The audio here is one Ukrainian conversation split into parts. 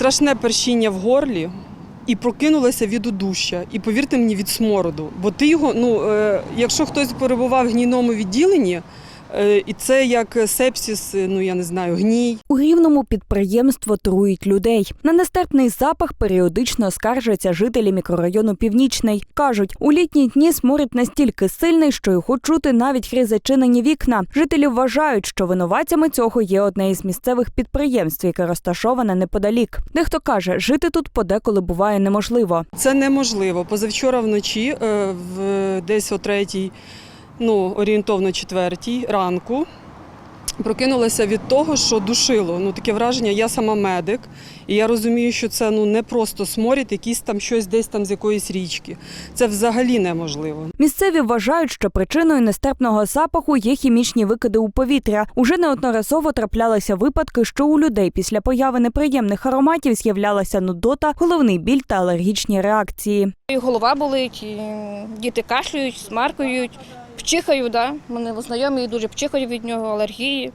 страшне першіння в горлі і прокинулася від удуща. І повірте мені, від смороду. Бо ти його, ну, е, якщо хтось перебував в гнійному відділенні, і це як сепсіс, е, ну я не знаю, гній. У рівному підприємство труїть людей. На нестерпний запах періодично скаржаться жителі мікрорайону Північний. Кажуть, у літні дні сморід настільки сильний, що його чути навіть крізь зачинені вікна. Жителі вважають, що винуватцями цього є одне із місцевих підприємств, яке розташоване неподалік. Дехто каже, жити тут подеколи буває неможливо. Це неможливо. Позавчора вночі, е, в десь о третій, ну орієнтовно четвертій ранку. Прокинулася від того, що душило. Ну таке враження, я сама медик, і я розумію, що це ну не просто сморід, якийсь там щось десь там з якоїсь річки. Це взагалі неможливо. Місцеві вважають, що причиною нестерпного запаху є хімічні викиди у повітря. Уже неодноразово траплялися випадки, що у людей після появи неприємних ароматів з'являлася нудота, головний біль та алергічні реакції. І голова болить, і діти кашлюють, смаркають, пчихають. Да? Мене знайомі дуже пчихають від нього, алергії.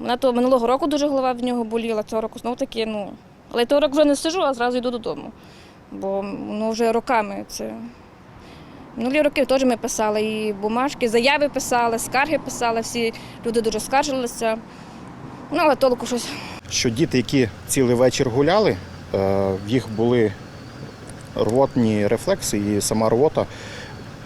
Мене то минулого року дуже голова від нього боліла, цього року знову таки, ну. Але того року вже не сижу, а зразу йду додому. Бо ну, вже роками це. Минулі роки теж ми писали і бумажки, заяви писали, скарги писали, всі люди дуже скаржилися. Ну, але толку щось що діти, які цілий вечір гуляли, е, в їх були рвотні рефлекси і сама рвота.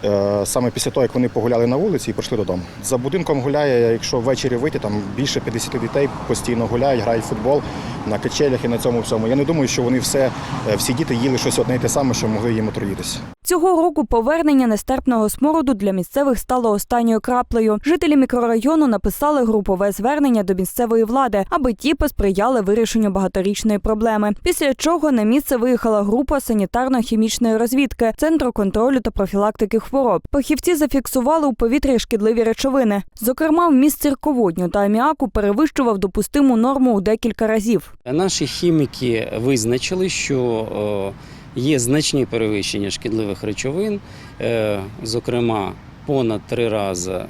Е, Саме після того, як вони погуляли на вулиці і прийшли додому. За будинком гуляє, якщо ввечері вийти, там більше 50 дітей постійно гуляють, грають в футбол на качелях і на цьому всьому. Я не думаю, що вони все, е, всі діти їли щось одне і те саме, що могли їм отруїтися. Цього року повернення нестерпного смороду для місцевих стало останньою краплею. Жителі мікрорайону написали групове звернення до місцевої влади, аби ті посприяли вирішенню багаторічної проблеми. Після чого на місце виїхала група санітарно-хімічної розвідки центру контролю та профілактики хвороб. Фахівці зафіксували у повітрі шкідливі речовини. Зокрема, вміст цирководню та аміаку перевищував допустиму норму у декілька разів. Наші хіміки визначили, що е, є значні перевищення шкідливих речовин, е, зокрема. Понад три рази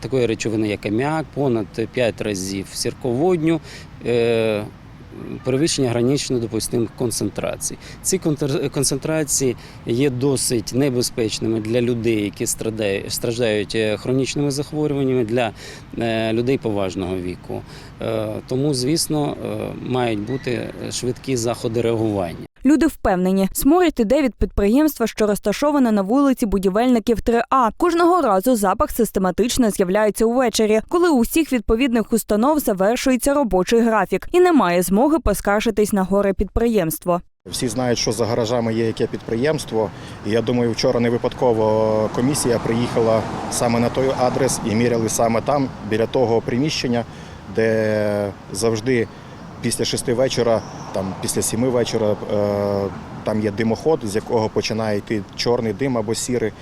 такої речовини, як аміак, понад п'ять разів сірководню, е, перевищення гранично допустимих концентрацій. Ці концентрації є досить небезпечними для людей, які страждають е, хронічними захворюваннями, для е, людей поважного віку. Е, Тому, звісно, мають бути швидкі заходи реагування. Люди впевнені, сморід іде від підприємства, що розташоване на вулиці будівельників 3А. Кожного разу запах систематично з'являється увечері, коли у всіх відповідних установ завершується робочий графік і немає змоги поскаржитись на горе підприємство. Всі знають, що за гаражами є яке підприємство. І я думаю, вчора не випадково комісія приїхала саме на той адрес і міряли саме там, біля того приміщення, де завжди після шести вечора, там після сіми вечора, е, там є димоход, з якого починає йти чорний дим або сірий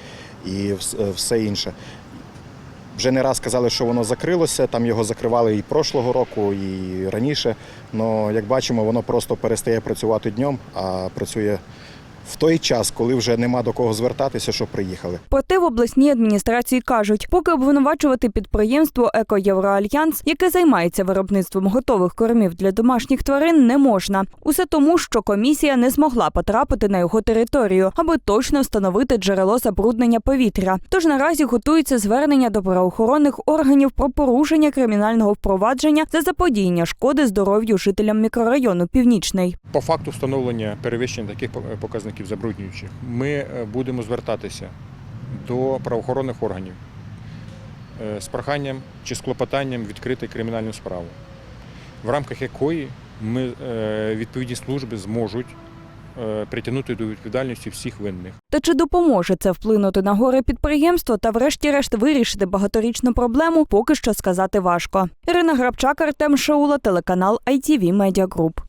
і е, все інше. Вже не раз казали, що воно закрилося. Там його закривали і прошлого року, і раніше. Але як бачимо, воно просто перестає працювати днем, а працює в той час, коли вже нема до кого звертатися, що приїхали. Проте в обласній адміністрації кажуть, поки обвинувачувати підприємство «Еко-Євроальянс», яке займається виробництвом готових кормів для домашніх тварин, не можна. Усе тому, що комісія не змогла потрапити на його територію, аби точно встановити джерело забруднення повітря. Тож наразі готується звернення до правоохоронних органів про порушення кримінального впровадження за заподіяння шкоди здоров'ю жителям мікрорайону Північний. По факту встановлення перевищення таких показників забруднюючих ми е, будемо звертатися до правоохоронних органів е, з проханням чи з клопотанням відкрити кримінальну справу, в рамках якої ми, е, відповідні служби зможуть притягнути до відповідальності всіх винних. Та чи допоможе це вплинути на горе підприємства та, врешті-решт, вирішити багаторічну проблему, поки що сказати важко. Ірина Грабчак, Артем Шаула, телеканал ITV Media Group.